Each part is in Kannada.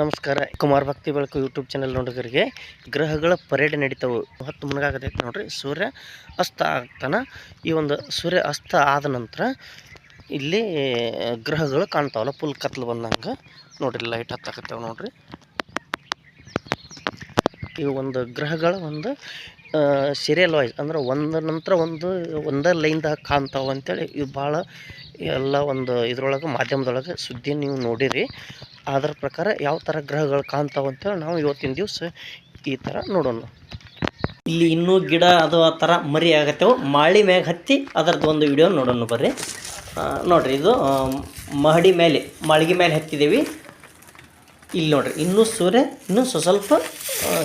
ನಮಸ್ಕಾರ. ಕುಮಾರ್ ಭಕ್ತಿ ಬೆಳಕು ಯೂಟ್ಯೂಬ್ ಚಾನಲ್ ನೋಡೋರಿಗೆ ಗ್ರಹಗಳ ಪರೇಡ್ ನಡೀತಾವೆ. ಹತ್ತು ಮುನಗಾಗತೈತೆ ನೋಡ್ರಿ. ಸೂರ್ಯ ಅಸ್ತ ಆಗ್ತಾನೆ. ಈ ಒಂದು ಸೂರ್ಯ ಅಸ್ತ ಆದ ನಂತರ ಇಲ್ಲಿ ಗ್ರಹಗಳು ಕಾಣ್ತಾವಲ್ಲ. ಫುಲ್ ಕತ್ಲು ಬಂದಂಗೆ. ನೋಡ್ರಿ ಲೈಟ್ ಹತ್ತಾಕತ್ತೇವೆ ನೋಡ್ರಿ. ಈ ಒಂದು ಗ್ರಹಗಳ ಒಂದು ಸೀರಿಯಲ್ ವೈಸ್ ಅಂದ್ರೆ ಒಂದ್ರ ನಂತರ ಒಂದು, ಒಂದೇ ಲೈನ್ದಾಗ ಕಾಣ್ತಾವ ಅಂತೇಳಿ ಇವು ಭಾಳ ಎಲ್ಲ ಒಂದು ಇದ್ರೊಳಗೆ, ಮಾಧ್ಯಮದೊಳಗೆ ಸುದ್ದಿ ನೀವು ನೋಡಿರಿ. ಅದರ ಪ್ರಕಾರ ಯಾವ ಥರ ಗ್ರಹಗಳು ಕಾಣ್ತಾವ ಅಂತೇಳಿ ನಾವು ಇವತ್ತಿನ ದಿವಸ ಈ ಥರ ನೋಡೋಣ. ಇಲ್ಲಿ ಇನ್ನೂ ಗಿಡ ಅದು ಆ ಥರ ಮರಿ ಆಗತ್ತೇವೆ ಮಾಳಿ ಮ್ಯಾಗ ಹತ್ತಿ ಅದರದ್ದು ಒಂದು ವಿಡಿಯೋ ನೋಡೋಣ ಬರ್ರಿ. ನೋಡ್ರಿ ಇದು ಮಹಡಿ ಮೇಲೆ, ಮಾಳಿಗೆ ಮೇಲೆ ಹತ್ತಿದ್ದೀವಿ ಇಲ್ಲಿ ನೋಡ್ರಿ, ಇನ್ನೂ ಸೂರ್ಯ ಇನ್ನೂ ಸ್ವ ಸ್ವಲ್ಪ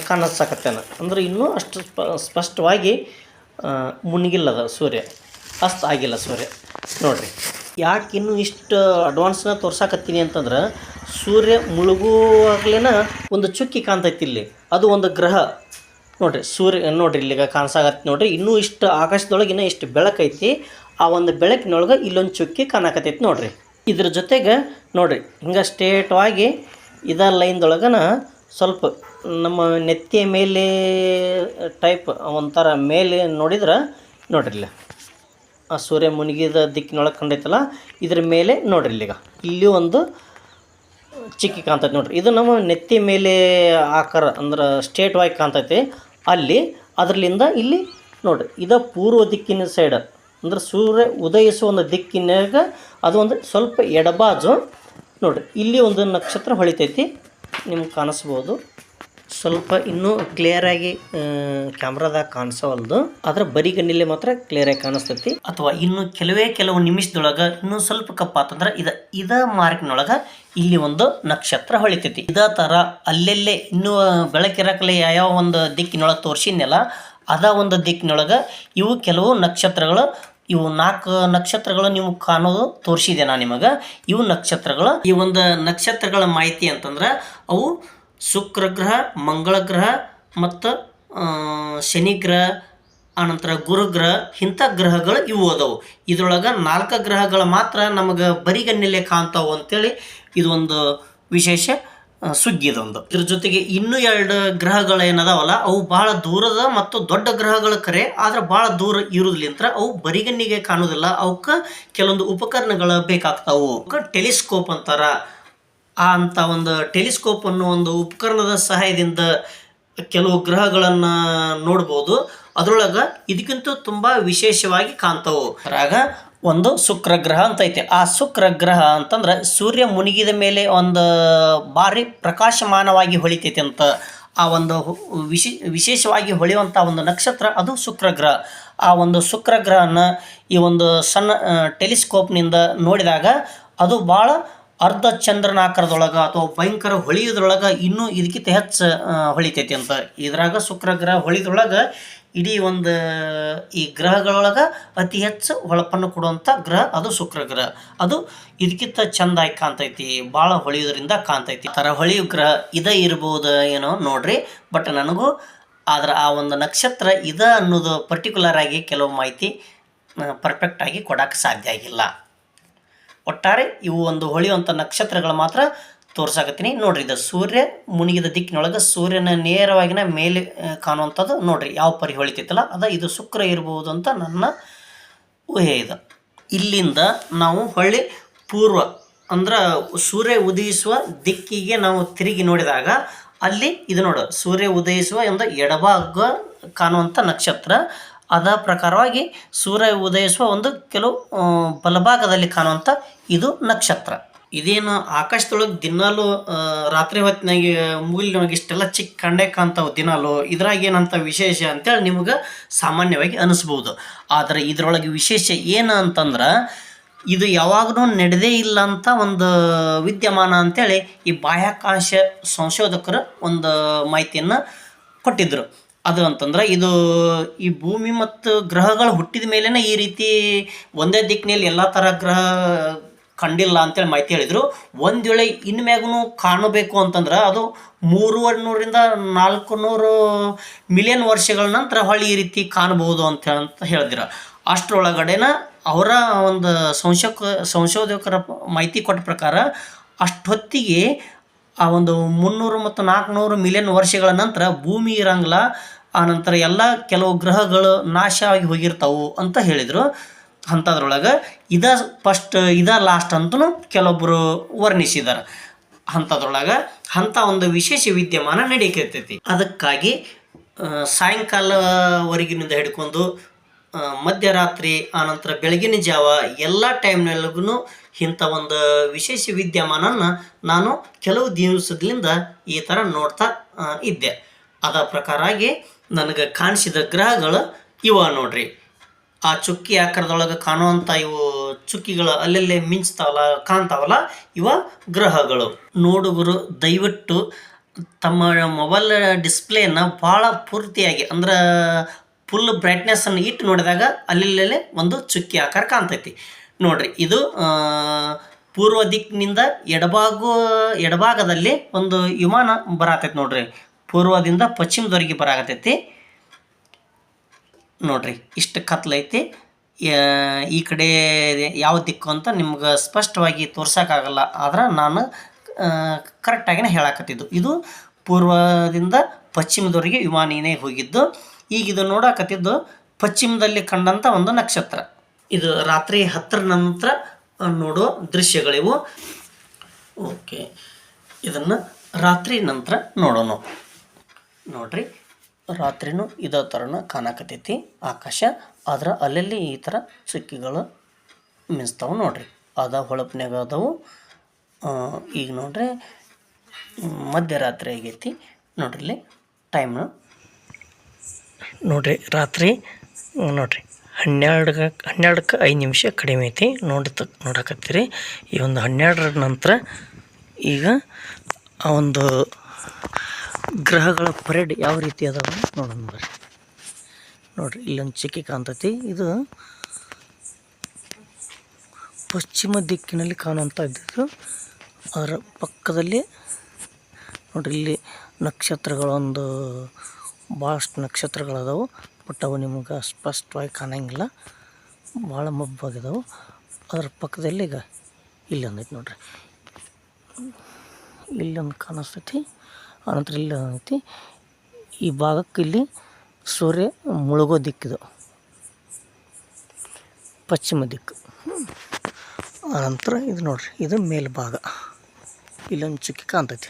ಕಾಣಿಸಕತ್ತಾನ ಅಂದ್ರೆ ಇನ್ನೂ ಅಷ್ಟು ಸ್ಪ, ಸ್ಪಷ್ಟವಾಗಿ ಮುನ್ಗಿಲ್ಲದ ಸೂರ್ಯ, ಅಸ್ತ ಆಗಿಲ್ಲ ಸೂರ್ಯ. ನೋಡ್ರಿ, ಯಾಕೆ ಇನ್ನೂ ಇಷ್ಟು ಅಡ್ವಾನ್ಸ್ನ ತೋರ್ಸಾಕತ್ತೀನಿ ಅಂತಂದ್ರೆ, ಸೂರ್ಯ ಮುಳುಗುವಾಗಲೇನ ಒಂದು ಚುಕ್ಕಿ ಕಾಣ್ತೈತಿ ಇಲ್ಲಿ. ಅದು ಒಂದು ಗ್ರಹ. ನೋಡ್ರಿ, ಸೂರ್ಯ, ನೋಡ್ರಿ, ಇಲ್ಲಿಗ ಕಾಣಿಸಾಗತ್ತೆ ನೋಡ್ರಿ, ಇನ್ನೂ ಇಷ್ಟು ಆಕಾಶದೊಳಗೆ ಇನ್ನೂ ಇಷ್ಟು ಬೆಳಕೈತಿ ಆ ಒಂದು ಬೆಳಕಿನೊಳಗೆ ಇಲ್ಲೊಂದು ಚುಕ್ಕಿ ಕಾಣಕತ್ತೈತಿ ನೋಡ್ರಿ. ಇದ್ರ ಜೊತೆಗೆ, ನೋಡ್ರಿ, ಹಿಂಗೆ ಸ್ಟೇಟವಾಗಿ ಇದ ಲೈನ್ದೊಳಗನ ಸ್ವಲ್ಪ ನಮ್ಮ ನೆತ್ತಿಯ ಮೇಲೆ ಟೈಪ್ ಒಂಥರ ಮೇಲೆ ನೋಡಿದ್ರೆ ನೋಡ್ರಿ ಇಲ್ಲ ಆ ಸೂರ್ಯ ಮುನಿಗಿದ ದಿಕ್ಕಿನೊಳಗೆ ಕಂಡೈತಲ್ಲ, ಇದ್ರ ಮೇಲೆ ನೋಡ್ರಿ ಈಗ. ಇಲ್ಲಿ ಒಂದು ಚಿಕ್ಕಿ ಕಾಣ್ತೈತೆ ನೋಡ್ರಿ. ಇದು ನಮ್ಮ ನೆತ್ತಿ ಮೇಲೆ ಆಕಾರ ಅಂದ್ರೆ ಸ್ಟೇಟ್ ವಾಯ್ ಕಾಣ್ತೈತಿ. ಅಲ್ಲಿ, ಅದರಲ್ಲಿಂದ ಇಲ್ಲಿ ನೋಡ್ರಿ. ಇದು ಪೂರ್ವ ದಿಕ್ಕಿನ ಸೈಡ್ ಅಂದ್ರೆ ಸೂರ್ಯ ಉದಯಿಸುವ ಒಂದು ದಿಕ್ಕಿನಾಗ ಅದು ಒಂದು ಸ್ವಲ್ಪ ಎಡಬಾಜು ನೋಡ್ರಿ, ಇಲ್ಲಿ ಒಂದು ನಕ್ಷತ್ರ ಹೊಳಿತೈತಿ, ನಿಮ್ಗೆ ಕಾಣಿಸ್ಬೋದು. ಸ್ವಲ್ಪ ಇನ್ನೂ ಕ್ಲಿಯರಾಗಿ ಕ್ಯಾಮ್ರಾದಾಗ ಕಾಣಿಸವಲ್ದು. ಆದ್ರೆ ಬರಿಗಣ್ಣಿಲೆ ಮಾತ್ರ ಕ್ಲಿಯರಾಗಿ ಕಾಣಿಸ್ತೈತಿ. ಅಥವಾ ಇನ್ನು ಕೆಲವೇ ಕೆಲವು ನಿಮಿಷದೊಳಗ ಇನ್ನೂ ಸ್ವಲ್ಪ ಕಪ್ಪಾತಂದ್ರೆ ಇದ ಇದ ಮಾರ್ಕ್ನೊಳಗ ಇಲ್ಲಿ ಒಂದು ನಕ್ಷತ್ರ ಹೊಳಿತೈತಿ. ಇದ ಥರ ಅಲ್ಲೆಲ್ಲೇ ಇನ್ನೂ ಬೆಳಕಿರಕಲೆ ಯಾವ್ಯಾವ ಒಂದು ದಿಕ್ಕಿನೊಳಗೆ ತೋರಿಸಿನಲ್ಲ ಅದ ಒಂದು ದಿಕ್ಕಿನೊಳಗೆ ಇವು ಕೆಲವು ನಕ್ಷತ್ರಗಳು ಇವು ನಾಲ್ಕು ನಕ್ಷತ್ರಗಳು ನೀವು ಕಾಣೋದು ತೋರಿಸಿದೆ ನಾನು ನಿಮಗೆ. ಇವು ನಕ್ಷತ್ರಗಳು. ಈ ಒಂದು ನಕ್ಷತ್ರಗಳ ಮಾಹಿತಿ ಅಂತಂದ್ರೆ ಅವು ಶುಕ್ರ ಗ್ರಹ, ಮಂಗಳ ಗ್ರಹ ಮತ್ತು ಶನಿ ಗ್ರಹ, ಆನಂತರ ಗುರುಗ್ರಹ ಇಂಥ ಗ್ರಹಗಳು ಇವು ಅದಾವು. ಇದ್ರೊಳಗೆ ನಾಲ್ಕು ಗ್ರಹಗಳು ಮಾತ್ರ ನಮಗೆ ಬರಿಗನ್ನೆಲೆ ಕಾಣ್ತಾವು ಅಂತೇಳಿ ಇದೊಂದು ವಿಶೇಷ. ಆ, ಸುಗ್ಗಿ ಇದೊಂದು ಇದ್ರ ಜೊತೆಗೆ ಇನ್ನೂ ಎರಡು ಗ್ರಹಗಳು ಏನದಾವಲ್ಲ ಅವು ಬಹಳ ದೂರದ ಮತ್ತು ದೊಡ್ಡ ಗ್ರಹಗಳ ಕರೆ ಆದ್ರೆ ಬಹಳ ದೂರ ಇರೋದ್ಲಿಂತ್ರ ಅವು ಬರಿಗಣ್ಣಿಗೆ ಕಾಣೋದಿಲ್ಲ. ಅವಕ್ಕೆ ಕೆಲವೊಂದು ಉಪಕರಣಗಳು ಬೇಕಾಗ್ತಾವು. ಟೆಲಿಸ್ಕೋಪ್ ಅಂತಾರ. ಆ ಅಂತ ಒಂದು ಟೆಲಿಸ್ಕೋಪ್ ಅನ್ನೋ ಒಂದು ಉಪಕರಣದ ಸಹಾಯದಿಂದ ಕೆಲವು ಗ್ರಹಗಳನ್ನು ನೋಡ್ಬೋದು. ಅದರೊಳಗೆ ಇದಕ್ಕಿಂತ ತುಂಬ ವಿಶೇಷವಾಗಿ ಕಾಣ್ತಾವು. ಅದ್ರಾಗ ಒಂದು ಶುಕ್ರ ಗ್ರಹ ಅಂತ ಐತೆ. ಆ ಶುಕ್ರ ಗ್ರಹ ಅಂತಂದ್ರೆ ಸೂರ್ಯ ಮುನಿಗಿದ ಮೇಲೆ ಒಂದು ಭಾರಿ ಪ್ರಕಾಶಮಾನವಾಗಿ ಹೊಳಿತೈತೆ ಅಂತ ಆ ಒಂದು ವಿಶೇ, ವಿಶೇಷವಾಗಿ ಹೊಳೆಯುವಂಥ ಒಂದು ನಕ್ಷತ್ರ ಅದು ಶುಕ್ರ ಗ್ರಹ ಆ ಒಂದು ಶುಕ್ರ ಗ್ರಹನ ಈ ಒಂದು ಸಣ್ಣ ಟೆಲಿಸ್ಕೋಪ್ನಿಂದ ನೋಡಿದಾಗ ಅದು ಭಾಳ ಅರ್ಧ ಚಂದ್ರನಾಕಾರದೊಳಗೆ ಅಥವಾ ಭಯಂಕರ ಹೊಳಿಯೋದ್ರೊಳಗೆ ಇನ್ನೂ ಇದಕ್ಕಿಂತ ಹೆಚ್ಚು ಹೊಳಿತೈತಿ ಅಂತ. ಇದ್ರಾಗ ಶುಕ್ರ ಗ್ರಹ ಹೊಳಿದ್ರೊಳಗೆ ಇಡೀ ಒಂದು, ಈ ಗ್ರಹಗಳೊಳಗೆ ಅತಿ ಹೆಚ್ಚು ಹೊಳಪನ್ನು ಕೊಡುವಂಥ ಗ್ರಹ ಅದು ಶುಕ್ರ ಗ್ರಹ. ಅದು ಇದಕ್ಕಿಂತ ಚೆಂದಾಗಿ ಕಾಣ್ತೈತಿ ಭಾಳ ಹೊಳಿಯೋದ್ರಿಂದ ಕಾಣ್ತೈತಿ. ಥರ ಹೊಳಿಯು ಗ್ರಹ ಇದೇ ಇರ್ಬೋದು ಏನೋ ನೋಡ್ರಿ, ಬಟ್ ನನಗೂ ಆದ್ರೆ ಆ ಒಂದು ನಕ್ಷತ್ರ ಇದ ಅನ್ನೋದು ಪರ್ಟಿಕ್ಯುಲರ್ ಆಗಿ ಕೆಲವು ಮಾಹಿತಿ ಪರ್ಫೆಕ್ಟ್ ಆಗಿ ಕೊಡಕ್ಕೆ ಸಾಧ್ಯ ಆಗಿಲ್ಲ. ಒಟ್ಟಾರೆ ಇವು ಒಂದು ಹೊಳೆಯುವಂಥ ನಕ್ಷತ್ರಗಳು ಮಾತ್ರ ತೋರ್ಸಾಕತ್ತೀನಿ. ನೋಡ್ರಿ, ಇದು ಸೂರ್ಯ ಮುನಿಗಿದ ದಿಕ್ಕಿನೊಳಗೆ ಸೂರ್ಯನ ನೇರವಾಗಿನ ಮೇಲೆ ಕಾಣುವಂಥದ್ದು ನೋಡ್ರಿ, ಯಾವ ಪರಿ ಹೊಳಿತೈತಲ್ಲ, ಅದ ಇದು ಶುಕ್ರ ಇರ್ಬೋದು ಅಂತ ನನ್ನ ಊಹೆ ಇದು. ಇಲ್ಲಿಂದ ನಾವು ಹೊಳ್ಳಿ ಪೂರ್ವ, ಅಂದ್ರೆ ಸೂರ್ಯ ಉದಯಿಸುವ ದಿಕ್ಕಿಗೆ ನಾವು ತಿರುಗಿ ನೋಡಿದಾಗ, ಅಲ್ಲಿ ಇದು ನೋಡು, ಸೂರ್ಯ ಉದಯಿಸುವ ಒಂದು ಎಡಭಾಗ ಕಾಣುವಂಥ ನಕ್ಷತ್ರ ಅದ ಪ್ರಕಾರವಾಗಿ ಸೂರ್ಯ ಉದಯಿಸುವ ಒಂದು ಕೆಲವು ಬಲಭಾಗದಲ್ಲಿ ಕಾಣುವಂಥ ಇದು ನಕ್ಷತ್ರ. ಇದೇನು ಆಕಾಶದೊಳಗೆ ದಿನಾಲು ರಾತ್ರಿ ಹೊತ್ತಿನಾಗೆ ಮೂಲಿನೊಳಗೆ ಇಷ್ಟೆಲ್ಲ ಚಿಕ್ಕ ಕಂಡೆ ಕಾಣ್ತಾವೆ ದಿನಾಲು, ಇದ್ರಾಗ ಏನಂತ ವಿಶೇಷ ಅಂತೇಳಿ ನಿಮ್ಗೆ ಸಾಮಾನ್ಯವಾಗಿ ಅನಿಸ್ಬೋದು. ಆದರೆ ಇದರೊಳಗೆ ವಿಶೇಷ ಏನು ಅಂತಂದ್ರೆ, ಇದು ಯಾವಾಗಲೂ ನಡೆದೇ ಇಲ್ಲ ಅಂತ ಒಂದು ವಿದ್ಯಮಾನ ಅಂತೇಳಿ ಈ ಬಾಹ್ಯಾಕಾಶ ಸಂಶೋಧಕರು ಒಂದು ಮಾಹಿತಿಯನ್ನು ಕೊಟ್ಟಿದ್ದರು ಅದು ಅಂತಂದ್ರೆ ಇದು ಈ ಭೂಮಿ ಮತ್ತು ಗ್ರಹಗಳು ಹುಟ್ಟಿದ ಮೇಲೇ ಈ ರೀತಿ ಒಂದೇ ದಿಕ್ಕಿನಲ್ಲಿ ಎಲ್ಲ ಥರ ಗ್ರಹ ಕಂಡಿಲ್ಲ ಅಂತೇಳಿ ಮಾಹಿತಿ ಹೇಳಿದರು. ಒಂದು ವೇಳೆ ಇನ್ಮ್ಯಾಗೂ ಕಾಣಬೇಕು ಅಂತಂದ್ರೆ ಅದು ಮೂರುವರೆ ನೂರರಿಂದ ನಾಲ್ಕು ನೂರು ಮಿಲಿಯನ್ ವರ್ಷಗಳ ನಂತರ ಹೊಳ್ಳಿ ಈ ರೀತಿ ಕಾಣಬಹುದು ಅಂತ ಹೇಳಿದ್ರು ಹೇಳಿದಿರ. ಅಷ್ಟರೊಳಗಡೆನ ಅವರ ಒಂದು ಸಂಶೋಕ ಸಂಶೋಧಕರ ಮಾಹಿತಿ ಕೊಟ್ಟ ಪ್ರಕಾರ ಅಷ್ಟೊತ್ತಿಗೆ ಆ ಒಂದು ಮುನ್ನೂರು ಮತ್ತು ನಾಲ್ಕುನೂರು ಮಿಲಿಯನ್ ವರ್ಷಗಳ ನಂತರ ಭೂಮಿ ಇರಂಗಿಲ್ಲ ಆ ನಂತರ ಎಲ್ಲ ಕೆಲವು ಗ್ರಹಗಳು ನಾಶ ಆಗಿ ಹೋಗಿರ್ತಾವು ಅಂತ ಹೇಳಿದರು. ಅಂಥದ್ರೊಳಗೆ ಇದ ಫಸ್ಟ್ ಇದ ಲಾಸ್ಟ್ ಅಂತಲೂ ಕೆಲವೊಬ್ಬರು ವರ್ಣಿಸಿದ್ದಾರೆ ಅಂಥದ್ರೊಳಗೆ ಅಂಥ ಒಂದು ವಿಶೇಷ ವಿದ್ಯಮಾನ ನಡೀಕತ್ತೈತಿ. ಅದಕ್ಕಾಗಿ ಸಾಯಂಕಾಲವರೆಗಿನಿಂದ ಹಿಡ್ಕೊಂಡು ಮಧ್ಯರಾತ್ರಿ ಆನಂತರ ಬೆಳಗಿನ ಜಾವ ಎಲ್ಲ ಟೈಮ್ನಲ್ಲಿಗೂ ಇಂಥ ಒಂದು ವಿಶೇಷ ವಿದ್ಯಮಾನನ ನಾನು ಕೆಲವು ದಿವಸದಿಂದ ಈ ಥರ ನೋಡ್ತಾ ಇದ್ದೆ. ಅದ ಪ್ರಕಾರಾಗಿ ನನಗೆ ಕಾಣಿಸಿದ ಗ್ರಹಗಳು ಇವ ನೋಡ್ರಿ. ಆ ಚುಕ್ಕಿ ಆಕಾರದೊಳಗೆ ಕಾಣುವಂಥ ಇವು ಚುಕ್ಕಿಗಳು ಅಲ್ಲಲ್ಲೇ ಮಿಂಚ್ತಾವಲ್ಲ, ಕಾಣ್ತಾವಲ್ಲ, ಇವ ಗ್ರಹಗಳು. ನೋಡುಗರು ದಯವಿಟ್ಟು ತಮ್ಮ ಮೊಬೈಲ್ ಡಿಸ್ಪ್ಲೇನ ಭಾಳ ಪೂರ್ತಿಯಾಗಿ ಅಂದ್ರೆ ಫುಲ್ ಬ್ರೈಟ್ನೆಸ್ಸನ್ನು ಇಟ್ಟು ನೋಡಿದಾಗ ಅಲ್ಲಿಲ್ಲೇ ಒಂದು ಚುಕ್ಕಿ ಆಕಾರ ಕಾಣ್ತೈತಿ. ನೋಡ್ರಿ, ಇದು ಪೂರ್ವ ದಿಕ್ಕಿನಿಂದ ಎಡಭಾಗ, ಎಡಭಾಗದಲ್ಲಿ ಒಂದು ವಿಮಾನ ಬರಾತೈತಿ ನೋಡ್ರಿ. ಪೂರ್ವದಿಂದ ಪಶ್ಚಿಮದವರೆಗೆ ಬರಾಗತೈತಿ ನೋಡ್ರಿ, ಇಷ್ಟು ಕತ್ಲೈತಿ ಈ ಕಡೆ ಯಾವ ದಿಕ್ಕು ಅಂತ ನಿಮ್ಗೆ ಸ್ಪಷ್ಟವಾಗಿ ತೋರ್ಸೋಕ್ಕಾಗಲ್ಲ. ಆದ್ರೆ ನಾನು ಕರೆಕ್ಟಾಗಿನೇ ಹೇಳಾಕತ್ತಿದ್ದು. ಇದು ಪೂರ್ವದಿಂದ ಪಶ್ಚಿಮದವರೆಗೆ ವಿಮಾನಿನೇ ಹೋಗಿದ್ದು. ಈಗ ಇದು ನೋಡಾಕತ್ತಿದ್ದು ಪಶ್ಚಿಮದಲ್ಲಿ ಕಂಡಂಥ ಒಂದು ನಕ್ಷತ್ರ. ಇದು ರಾತ್ರಿ ಹತ್ತರ ನಂತರ ನೋಡೋ ದೃಶ್ಯಗಳಿವು. ಓಕೆ, ಇದನ್ನು ರಾತ್ರಿ ನಂತರ ನೋಡೋಣ ನೋಡ್ರಿ, ರಾತ್ರಿನೂ ಇದೇ ಥರನ ಕಾಣಕತ್ತೈತಿ ಆಕಾಶ. ಆದ್ರೆ ಅಲ್ಲಲ್ಲಿ ಈ ಥರ ಚುಕ್ಕಿಗಳು ಮಿಂಚ್ತಾವೆ ನೋಡ್ರಿ. ಅದ ಹೊಳಪ್ನ್ಯಾಗ ಅದಾವು. ಈಗ ನೋಡ್ರಿ, ಮಧ್ಯರಾತ್ರಿ ಆಗೈತಿ ನೋಡ್ರಿ ಇಲ್ಲಿ ಟೈಮ್ ನೋಡ್ರಿ, ರಾತ್ರಿ, ನೋಡ್ರಿ ಹನ್ನೆರಡು ಹನ್ನೆರಡಕ್ಕೆ ಐದು ನಿಮಿಷ ಕಡಿಮೆ ಐತಿ ನೋಡ್ತ, ನೋಡಕತ್ತೀರಿ. ಈ ಒಂದು ಹನ್ನೆರಡರ ನಂತರ ಈಗ ಆ ಒಂದು ಗ್ರಹಗಳ ಪರೇಡ್ ಯಾವ ರೀತಿ ಅದಾವ ನೋಡೋಣ ಬರ್ರಿ. ನೋಡ್ರಿ ಇಲ್ಲೊಂದು ಚಿಕ್ಕಿ ಕಾಣ್ತೈತಿ. ಇದು ಪಶ್ಚಿಮ ದಿಕ್ಕಿನಲ್ಲಿ ಕಾಣುವಂಥ ಇದ್ದಿದ್ದು. ಅದರ ಪಕ್ಕದಲ್ಲಿ ನೋಡ್ರಿ, ಇಲ್ಲಿ ನಕ್ಷತ್ರಗಳೊಂದು, ಭಾಳಷ್ಟು ನಕ್ಷತ್ರಗಳದಾವು. ಬಟ್ ಅವು ನಿಮ್ಗೆ ಸ್ಪಷ್ಟವಾಗಿ ಕಾಣಂಗಿಲ್ಲ. ಭಾಳ ಮಬ್ಬಾಗಿದಾವು. ಅದ್ರ ಪಕ್ಕದಲ್ಲಿ ಈಗ ಇಲ್ಲೊಂದೈತೆ ನೋಡ್ರಿ. ಇಲ್ಲೊಂದು ಕಾಣಿಸ್ತೈತಿ. ಆನಂತರ ಇಲ್ಲಿ ಐತಿ ಈ ಭಾಗಕ್ಕೆ ಇಲ್ಲಿ ಸೂರ್ಯ ಮುಳುಗೋ ದಿಕ್ಕಿದು. ಪಶ್ಚಿಮ ದಿಕ್ಕು. ಆನಂತರ ಇದು ನೋಡ್ರಿ, ಇದು ಮೇಲ್ಭಾಗ. ಇಲ್ಲೊಂದು ಚುಕ್ಕಿ ಕಾಣ್ತೈತಿ.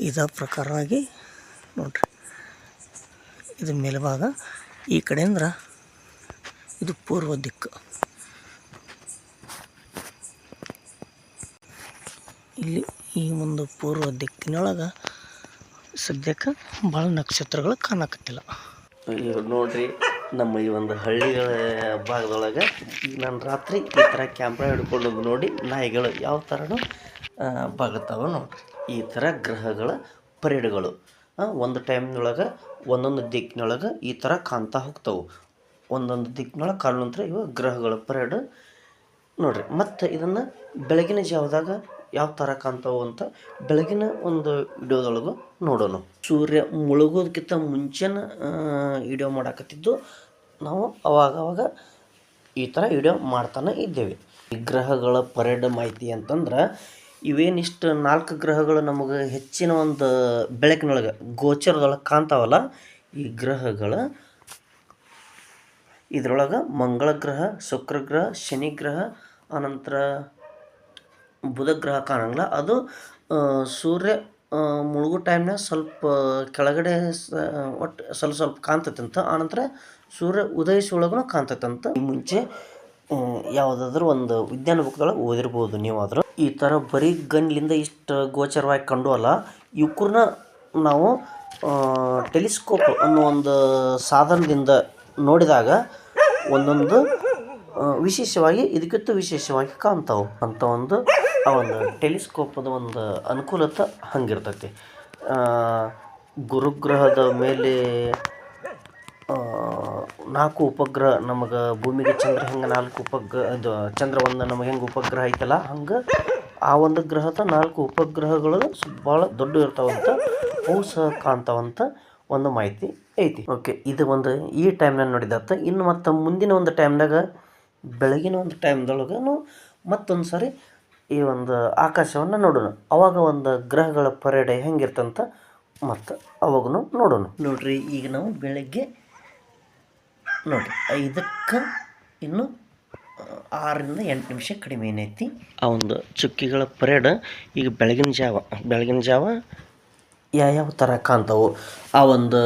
ಇದ ಪ್ರಕಾರವಾಗಿ ನೋಡ್ರಿ. ಇದು ಮೇಲ್ಭಾಗ. ಈ ಕಡೆ ಅಂದ್ರೆ ಇದು ಪೂರ್ವ ದಿಕ್ಕು. ಇಲ್ಲಿ ಈ ಒಂದು ಪೂರ್ವ ದಿಕ್ಕಿನೊಳಗೆ ಸದ್ಯಕ್ಕೆ ಭಾಳ ನಕ್ಷತ್ರಗಳು ಕಾಣಕತ್ತಿಲ್ಲ. ನೋಡ್ರಿ, ನಮ್ಮ ಈ ಒಂದು ಹಳ್ಳಿಗಳ ಭಾಗದೊಳಗೆ ನಾನು ರಾತ್ರಿ ಈ ಥರ ಕ್ಯಾಮ್ರಾ ಹಿಡ್ಕೊಂಡು ನೋಡಿ ನಾಯಿಗಳು ಯಾವ ಥರನೂ ಬಾಗುತ್ತಾವ ನೋಡ್ರಿ. ಈ ಥರ ಗ್ರಹಗಳ ಪರೇಡ್ಗಳು ಒಂದು ಟೈಮ್ನೊಳಗೆ ಒಂದೊಂದು ದಿಕ್ಕಿನೊಳಗೆ ಈ ಥರ ಕಾಣ್ತಾ ಹೋಗ್ತಾವೆ. ಒಂದೊಂದು ದಿಕ್ಕಿನೊಳಗೆ ಕಾಣುವಂಥ ಇವು ಗ್ರಹಗಳ ಪರೇಡ್ ನೋಡ್ರಿ. ಮತ್ತು ಇದನ್ನು ಬೆಳಗಿನ ಜಾವದಾಗ ಯಾವ ಥರ ಕಾಣ್ತಾವು ಅಂತ ಬೆಳಗಿನ ಒಂದು ವಿಡಿಯೋದೊಳಗು ನೋಡೋಣ. ಸೂರ್ಯ ಮುಳುಗೋದಕ್ಕಿಂತ ಮುಂಚೆನ ವಿಡಿಯೋ ಮಾಡಾಕತ್ತಿದ್ದು ನಾವು ಅವಾಗವಾಗ ಅವಾಗ ಈ ಥರ ವಿಡಿಯೋ ಮಾಡ್ತಾನೆ ಇದ್ದೇವೆ. ವಿಗ್ರಹಗಳ ಗ್ರಹಗಳ ಪರೇಡ್ ಮಾಹಿತಿ ಅಂತಂದ್ರೆ ಇವೇನಿಷ್ಟು ನಾಲ್ಕು ಗ್ರಹಗಳು ನಮಗೆ ಹೆಚ್ಚಿನ ಒಂದು ಬೆಳಕಿನೊಳಗೆ, ಗೋಚರದೊಳಗೆ ಕಾಣ್ತಾವಲ್ಲ, ಈ ಗ್ರಹಗಳ ಇದರೊಳಗೆ ಮಂಗಳ ಗ್ರಹ ಶುಕ್ರ ಗ್ರಹ ಶನಿ ಗ್ರಹ ಆನಂತರ ಬುಧ ಗ್ರಹ ಕಾಣಂಗಿಲ್ಲ ಅದು ಸೂರ್ಯ ಮುಳುಗೋ ಟೈಮ್ನಾಗ ಸ್ವಲ್ಪ ಕೆಳಗಡೆ ಒಟ್ಟು ಸ್ವಲ್ಪ ಸ್ವಲ್ಪ ಕಾಣ್ತೈತಂತ ಆನಂತರ ಸೂರ್ಯ ಉದಯಿಸೊಳಗೂ ಕಾಣ್ತೈತಂತ ಮುಂಚೆ ಯಾವುದಾದ್ರೂ ಒಂದು ವಿಜ್ಞಾನ ಬುಕ್ದೊಳಗೆ ಓದಿರ್ಬೋದು ನೀವಾದರೂ. ಈ ಥರ ಬರೀ ಗನ್ಲಿಂದ ಇಷ್ಟು ಗೋಚರವಾಗಿ ಕಂಡು ಅಲ್ಲ ಇವ್ರನ್ನ ನಾವು ಟೆಲಿಸ್ಕೋಪ್ ಅನ್ನೋ ಒಂದು ಸಾಧನದಿಂದ ನೋಡಿದಾಗ ಒಂದೊಂದು ವಿಶೇಷವಾಗಿ ಇದಕ್ಕಿಂತ ವಿಶೇಷವಾಗಿ ಕಾಣ್ತಾವೆ ಅಂತ ಒಂದು ಆ ಒಂದು ಟೆಲಿಸ್ಕೋಪದ ಒಂದು ಅನುಕೂಲತೆ ಹಂಗಿರ್ತೈತಿ. ಗುರುಗ್ರಹದ ಮೇಲೆ ನಾಲ್ಕು ಉಪಗ್ರಹ ನಮಗೆ ಭೂಮಿಗೆ ಚಂದ್ರ ಹೆಂಗೆ ನಾಲ್ಕು ಉಪಗ್ರಹ ಇದು ಚಂದ್ರ ಒಂದು ನಮಗೆ ಹೆಂಗೆ ಉಪಗ್ರಹ ಐತಲ್ಲ, ಹಂಗೆ ಆ ಒಂದು ಗ್ರಹದ ನಾಲ್ಕು ಉಪಗ್ರಹಗಳು ಭಾಳ ದೊಡ್ಡ ಇರ್ತಾವಂತ ಅವು ಸಹ ಕಾಣ್ತಾವಂತ ಒಂದು ಮಾಹಿತಿ ಐತಿ. ಓಕೆ, ಇದು ಒಂದು ಈ ಟೈಮ್ನಾಗ ನೋಡಿದತ್ತ ಇನ್ನು ಮತ್ತು ಮುಂದಿನ ಒಂದು ಟೈಮ್ನಾಗ, ಬೆಳಗಿನ ಒಂದು ಟೈಮ್ದೊಳಗೂ ಮತ್ತೊಂದು ಸಾರಿ ಈ ಒಂದು ಆಕಾಶವನ್ನು ನೋಡೋಣ. ಅವಾಗ ಒಂದು ಗ್ರಹಗಳ ಪರೇಡ್ ಹೆಂಗಿರ್ತಂತ ಮತ್ತು ಅವಾಗೂ ನೋಡೋಣ. ನೋಡ್ರಿ ಈಗ ನಾವು ಬೆಳಗ್ಗೆ ನೋಡಿ ಐದಕ್ಕೆ ಇನ್ನು ಆರರಿಂದ ಎಂಟು ನಿಮಿಷ ಕಡಿಮೆ ಏನೈತಿ? ಆ ಒಂದು ಚುಕ್ಕಿಗಳ ಪರೇಡ ಈಗ ಬೆಳಗಿನ ಜಾವ ಬೆಳಗಿನ ಜಾವ ಯಾವ್ಯಾವ ಥರ ಕಾಣ್ತಾವು? ಆ ಒಂದು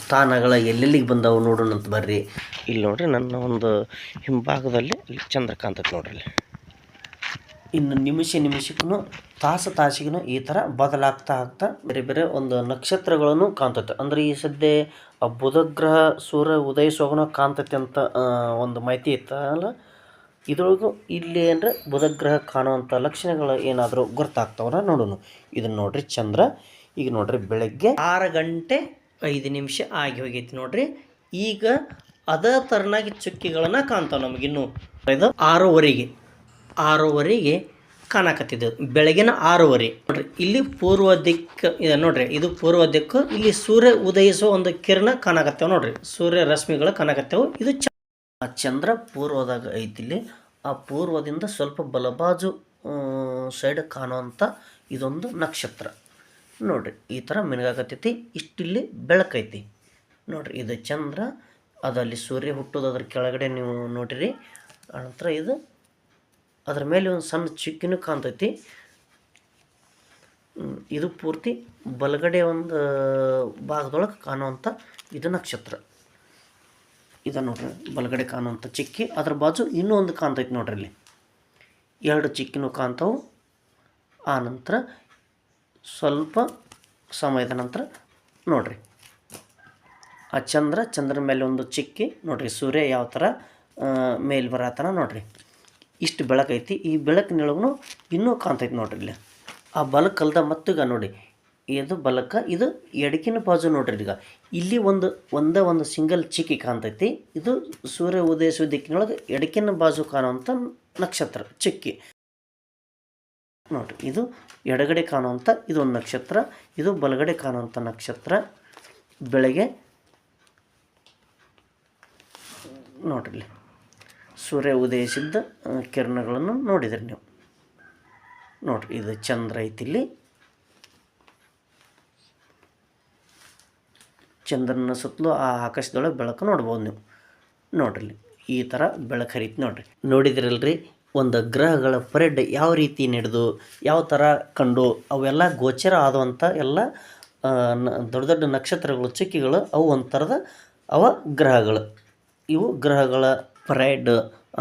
ಸ್ಥಾನಗಳ ಎಲ್ಲೆಲ್ಲಿಗೆ ಬಂದವು ನೋಡೋಣ ಅಂತ ಬರ್ರಿ. ಇಲ್ಲಿ ನೋಡ್ರಿ ನನ್ನ ಒಂದು ಹಿಂಭಾಗದಲ್ಲಿ ಚಂದ್ರ ಕಾಣ್ತೈತೆ ನೋಡ್ರಿ ಇನ್ನು ನಿಮಿಷ ನಿಮಿಷಕ್ಕೂ ತಾಸು ತಾಸಿಗೂ ಈ ಥರ ಬದಲಾಗ್ತಾ ಆಗ್ತಾ ಬೇರೆ ಬೇರೆ ಒಂದು ನಕ್ಷತ್ರಗಳನ್ನು ಕಾಣ್ತೈತೆ. ಅಂದರೆ ಈ ಸದ್ಯ ಬುಧಗ್ರಹ ಬುಧ ಗ್ರಹ, ಸೂರ್ಯ ಉದಯಿಸೋಗನ ಕಾಣ್ತೈತೆ ಅಂತ ಒಂದು ಮಾಹಿತಿ ಇತ್ತಲ್ಲ ಇದ್ರೊಳಗೂ ಇಲ್ಲಿ ಅಂದರೆ ಬುಧ ಗ್ರಹ ಕಾಣುವಂಥ ಲಕ್ಷಣಗಳು ಏನಾದರೂ ಗೊತ್ತಾಗ್ತಾವನ ನೋಡೋಣ. ಇದನ್ನು ನೋಡ್ರಿ ಚಂದ್ರ, ಈಗ ನೋಡ್ರಿ ಬೆಳಗ್ಗೆ ಆರು ಗಂಟೆ ಐದು ನಿಮಿಷ ಆಗಿ ಹೋಗೈತಿ ನೋಡ್ರಿ. ಈಗ ಅದ ಥರನಾಗಿ ಚುಕ್ಕಿಗಳನ್ನ ಕಾಣ್ತಾವೆ ನಮಗಿನ್ನು ಇದು ಆರೂವರೆಗೆ. ಆರೂವರೆಗೆ ಕಾಣಕತ್ತಿದ್ದು. ಬೆಳಗಿನ ಆರೂವರೆ. ನೋಡ್ರಿ, ಇಲ್ಲಿ ಪೂರ್ವ ದಿಕ್ಕು, ಇದೆ ನೋಡ್ರಿ, ಇದು ಪೂರ್ವ ದಿಕ್ಕು, ಇಲ್ಲಿ ಸೂರ್ಯ ಉದಯಿಸುವ ಒಂದು ಕಿರಣ ಕಾಣಕತ್ತೇವೆ ನೋಡ್ರಿ. ಸೂರ್ಯ ರಶ್ಮಿಗಳು ಕಾಣಕತ್ತೇವೆ. ಇದು ಚಂದ್ರ ಪೂರ್ವದಾಗ ಐತಿ ಇಲ್ಲಿ. ಆ ಪೂರ್ವದಿಂದ ಸ್ವಲ್ಪ ಬಲಬಾಜು ಸೈಡ್ ಕಾಣುವಂಥ ಇದೊಂದು ನಕ್ಷತ್ರ. ನೋಡ್ರಿ, ಈ ಥರ ಮಿನಗಾಕತ್ತೈತಿ. ಇಷ್ಟಿಲ್ಲಿ ಬೆಳಕೈತಿ ನೋಡ್ರಿ, ಇದು ಚಂದ್ರ ಅದಲ್ಲಿ ಸೂರ್ಯ ಹುಟ್ಟೋದು ಅದ್ರ ಕೆಳಗಡೆ ನೀವು ನೋಡಿರಿ. ಆನಂತರ ಇದು ಅದ್ರ ಮೇಲೆ ಒಂದು ಸಣ್ಣ ಚಿಕ್ಕಿನೂ ಕಾಣ್ತೈತಿ ಇದು ಪೂರ್ತಿ ಬಲಗಡೆ ಒಂದು ಭಾಗದೊಳಗೆ ಕಾಣುವಂಥ ಇದು ನಕ್ಷತ್ರ. ಇದು ನೋಡ್ರಿ, ಬಲಗಡೆ ಕಾಣುವಂಥ ಚಿಕ್ಕಿ, ಅದ್ರ ಬಾಜು ಇನ್ನೂ ಒಂದು ಕಾಣ್ತೈತಿ ನೋಡ್ರಿ ಇಲ್ಲಿ. ಎರಡು ಚಿಕ್ಕಿನೂ ಕಾಣ್ತಾವು ಆ ನಂತರ ಸ್ವಲ್ಪ ಸಮಯದ ನಂತರ ನೋಡ್ರಿ. ಆ ಚಂದ್ರ, ಚಂದ್ರನ ಮೇಲೆ ಒಂದು ಚಿಕ್ಕಿ, ನೋಡ್ರಿ ಸೂರ್ಯ ಯಾವ ಥರ ಮೇಲೆ ಬರತ್ತನ ನೋಡ್ರಿ. ಇಷ್ಟು ಬೆಳಕೈತಿ ಈ ಬೆಳಕಿನೊಳಗೂ ಇನ್ನೂ ಕಾಣ್ತೈತಿ ನೋಡ್ರಿ ಇಲ್ಲಿ. ಆ ಬಲಕ್ಕಲ್ದ ಮತ್ತೀಗ ನೋಡಿ. ಇದು ಬಲಕ, ಇದು ಎಡಕಿನ ಬಾಜು ನೋಡ್ರಿ ಈಗ ಇಲ್ಲಿ ಒಂದು, ಒಂದೇ ಒಂದು ಸಿಂಗಲ್ ಚಿಕ್ಕಿ ಕಾಣ್ತೈತಿ. ಇದು ಸೂರ್ಯ ಉದಯಿಸುವ ದಿಕ್ಕಿನೊಳಗೆ ಎಡಕಿನ ಬಾಜು ಕಾಣುವಂಥ ನಕ್ಷತ್ರ, ಚಿಕ್ಕಿ. ನೋಡ್ರಿ, ಇದು ಎಡಗಡೆ ಕಾಣುವಂಥ ಇದೊಂದು ನಕ್ಷತ್ರ, ಇದು ಬಲಗಡೆ ಕಾಣುವಂಥ ನಕ್ಷತ್ರ. ಬೆಳಗ್ಗೆ ನೋಡ್ರಿ ಸೂರ್ಯ ಉದಯಿಸಿದ್ದ ಕಿರಣಗಳನ್ನು ನೋಡಿದ್ರಿ ನೀವು. ನೋಡ್ರಿ, ಇದು ಚಂದ್ರ ಐತಿ ಇಲ್ಲಿ. ಚಂದ್ರನ ಸುತ್ತಲೂ ಆ ಆಕಾಶದೊಳಗೆ ಬೆಳಕು ನೋಡ್ಬೋದು ನೀವು. ನೋಡ್ರಿ ಈ ಥರ ಬೆಳಕು ಹರಿತು ನೋಡ್ರಿ. ನೋಡಿದ್ರಲ್ರಿ, ಒಂದು ಗ್ರಹಗಳ ಪರೇಡ್ ಯಾವ ರೀತಿ ನಡೆದು, ಯಾವ ಥರ ಕಂಡು, ಅವೆಲ್ಲ ಗೋಚರ ಆದಂಥ ಎಲ್ಲ ದೊಡ್ಡ ದೊಡ್ಡ ನಕ್ಷತ್ರಗಳು, ಚುಕ್ಕಿಗಳು, ಅವು ಒಂಥರದ ಅವ ಗ್ರಹಗಳು. ಇವು ಗ್ರಹಗಳ ಪರೇಡ್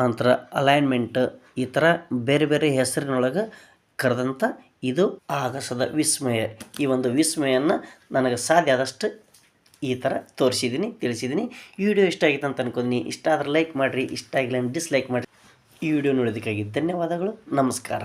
ಅಂತರ ಅಲೈನ್ಮೆಂಟ್ ಈ ಥರ ಬೇರೆ ಬೇರೆ ಹೆಸರಿನೊಳಗೆ ಕರೆದಂಥ ಇದು ಆಗಸದ ವಿಸ್ಮಯ. ಈ ಒಂದು ವಿಸ್ಮಯನ್ನು ನನಗೆ ಸಾಧ್ಯ ಆದಷ್ಟು ಈ ಥರ ತೋರಿಸಿದ್ದೀನಿ ತಿಳಿಸಿದ್ದೀನಿ ವಿಡಿಯೋ ಇಷ್ಟ ಆಗಿತ್ತು ಅಂತ ಅನ್ಕೊಂಡಿ ಇಷ್ಟ ಆದರೆ ಲೈಕ್ ಮಾಡಿರಿ, ಇಷ್ಟ ಆಗಿಲ್ಲ ಡಿಸ್ಲೈಕ್ ಮಾಡಿರಿ. ಈ ವಿಡಿಯೋ ನೋಡೋದಕ್ಕಾಗಿ ಧನ್ಯವಾದಗಳು. ನಮಸ್ಕಾರ.